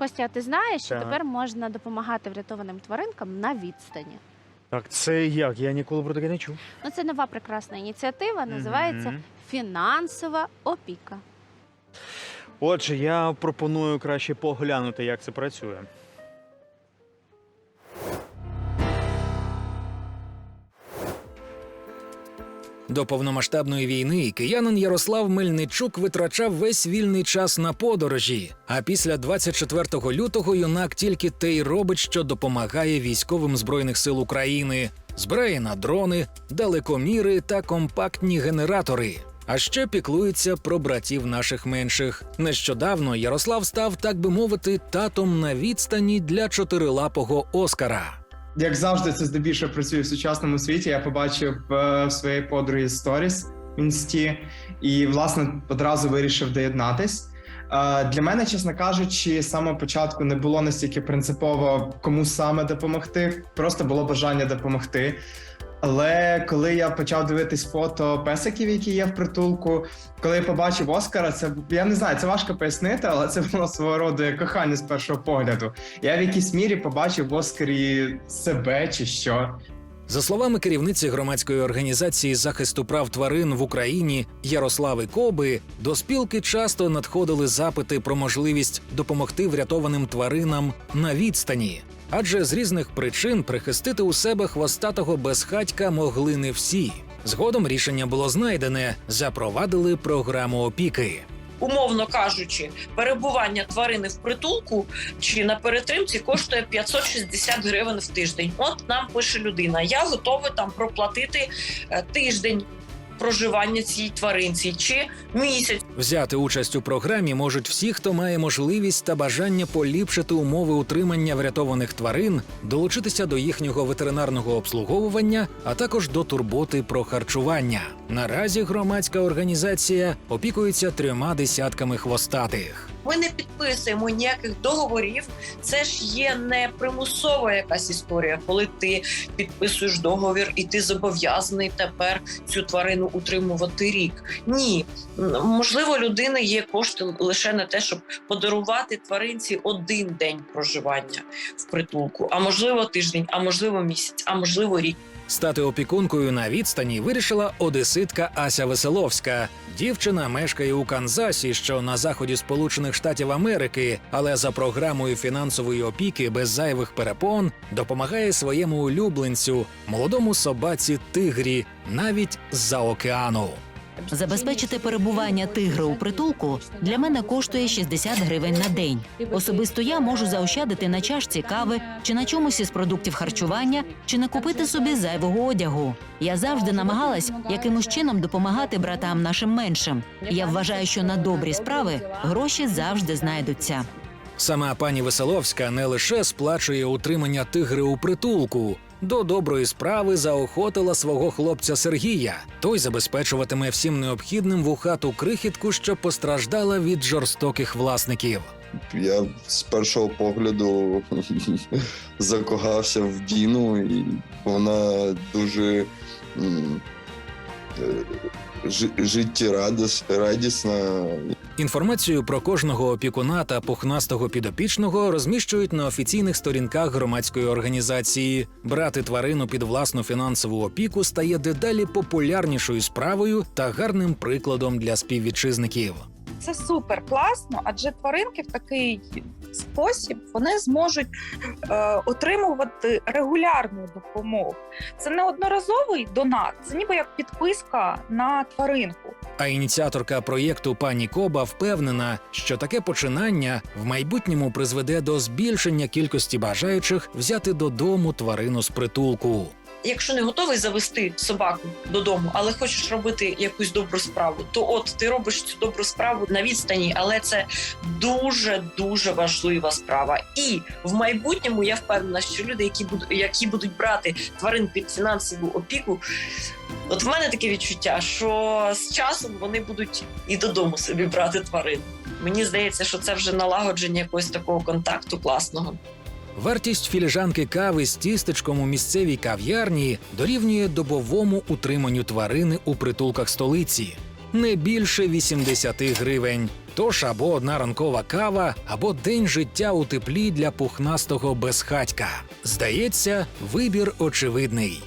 Костя, а ти знаєш, що Так. тепер можна допомагати врятованим тваринкам на відстані? Так, це як? Я ніколи про таке не чув. Ну, це нова прекрасна ініціатива, називається Мгм. фінансова опіка. Отже, я пропоную краще поглянути, як це працює. До повномасштабної війни киянин Ярослав Мельничук витрачав весь вільний час на подорожі. А після 24 лютого юнак тільки те й робить, що допомагає військовим збройних сил України, збирає на дрони, далекоміри та компактні генератори. А ще піклується про братів наших менших. Нещодавно Ярослав став, так би мовити, татом на відстані для чотирилапого Оскара. Як завжди, це здебільшого працює в сучасному світі. Я побачив е, в своїй подругі сторіс в інсті і власне одразу вирішив доєднатись. Е, Для мене, чесно кажучи, з самого початку не було настільки принципово кому саме допомогти, просто було бажання допомогти. Але коли я почав дивитись фото песиків, які є в притулку, коли я побачив Оскара, це я не знаю, це важко пояснити, але це було свого роду кохання з першого погляду. Я в якійсь мірі побачив в Оскарі себе чи що. За словами керівниці громадської організації захисту прав тварин в Україні Ярослави Коби, до спілки часто надходили запити про можливість допомогти врятованим тваринам на відстані. Адже з різних причин прихистити у себе хвостатого безхатька могли не всі. Згодом рішення було знайдене, запровадили програму опіки. умовно кажучи, перебування тварини в притулку чи на перетримці коштує 560 гривень в тиждень. От нам пише людина: я готовий там проплатити е, тиждень проживання цій тваринці чи місяць. Взяти участь у програмі можуть всі, хто має можливість та бажання поліпшити умови утримання врятованих тварин, долучитися до їхнього ветеринарного обслуговування, а також до турботи про харчування. Наразі громадська організація опікується трьома десятками хвостатих. Ми не підписуємо ніяких договорів. Це ж є не примусова якась історія, коли ти підписуєш договір і ти зобов'язаний тепер цю тварину утримувати рік. Ні, можливо, людини є кошти лише на те, щоб подарувати тваринці один день проживання в притулку, а можливо тиждень, а можливо місяць, а можливо рік. Стати опікункою на відстані вирішила одеситка Ася Веселовська. Дівчина мешкає у Канзасі, що на заході Сполучених Штатів Америки, але за програмою фінансової опіки без зайвих перепон допомагає своєму улюбленцю, молодому собаці тигрі, навіть з-за океану. Забезпечити перебування тигра у притулку для мене коштує 60 гривень на день. Особисто я можу заощадити на чашці кави чи на чомусь із продуктів харчування, чи не купити собі зайвого одягу. Я завжди намагалась якимось чином допомагати братам нашим меншим. Я вважаю, що на добрі справи гроші завжди знайдуться. Сама пані Веселовська не лише сплачує утримання тигри у притулку. До доброї справи заохотила свого хлопця Сергія. Той забезпечуватиме всім необхідним вухату крихітку, що постраждала від жорстоких власників. Я з першого погляду закохався в Діну, і вона дуже е, життєрадісна. Інформацію про кожного опікуна та пухнастого підопічного розміщують на офіційних сторінках громадської організації. Брати тварину під власну фінансову опіку стає дедалі популярнішою справою та гарним прикладом для співвітчизників. Це супер класно, адже тваринки в такий спосіб вони зможуть е, отримувати регулярну допомогу. Це не одноразовий донат, це ніби як підписка на тваринку. А ініціаторка проєкту пані Коба впевнена, що таке починання в майбутньому призведе до збільшення кількості бажаючих взяти додому тварину з притулку. Якщо не готовий завести собаку додому, але хочеш робити якусь добру справу, то от ти робиш цю добру справу на відстані, але це дуже дуже важлива справа. І в майбутньому я впевнена, що люди, які будуть які будуть брати тварин під фінансову опіку, от в мене таке відчуття, що з часом вони будуть і додому собі брати тварин. Мені здається, що це вже налагодження якогось такого контакту класного. Вартість філіжанки кави з тістечком у місцевій кав'ярні дорівнює добовому утриманню тварини у притулках столиці не більше 80 гривень. Тож або одна ранкова кава, або день життя у теплі для пухнастого безхатька. Здається, вибір очевидний.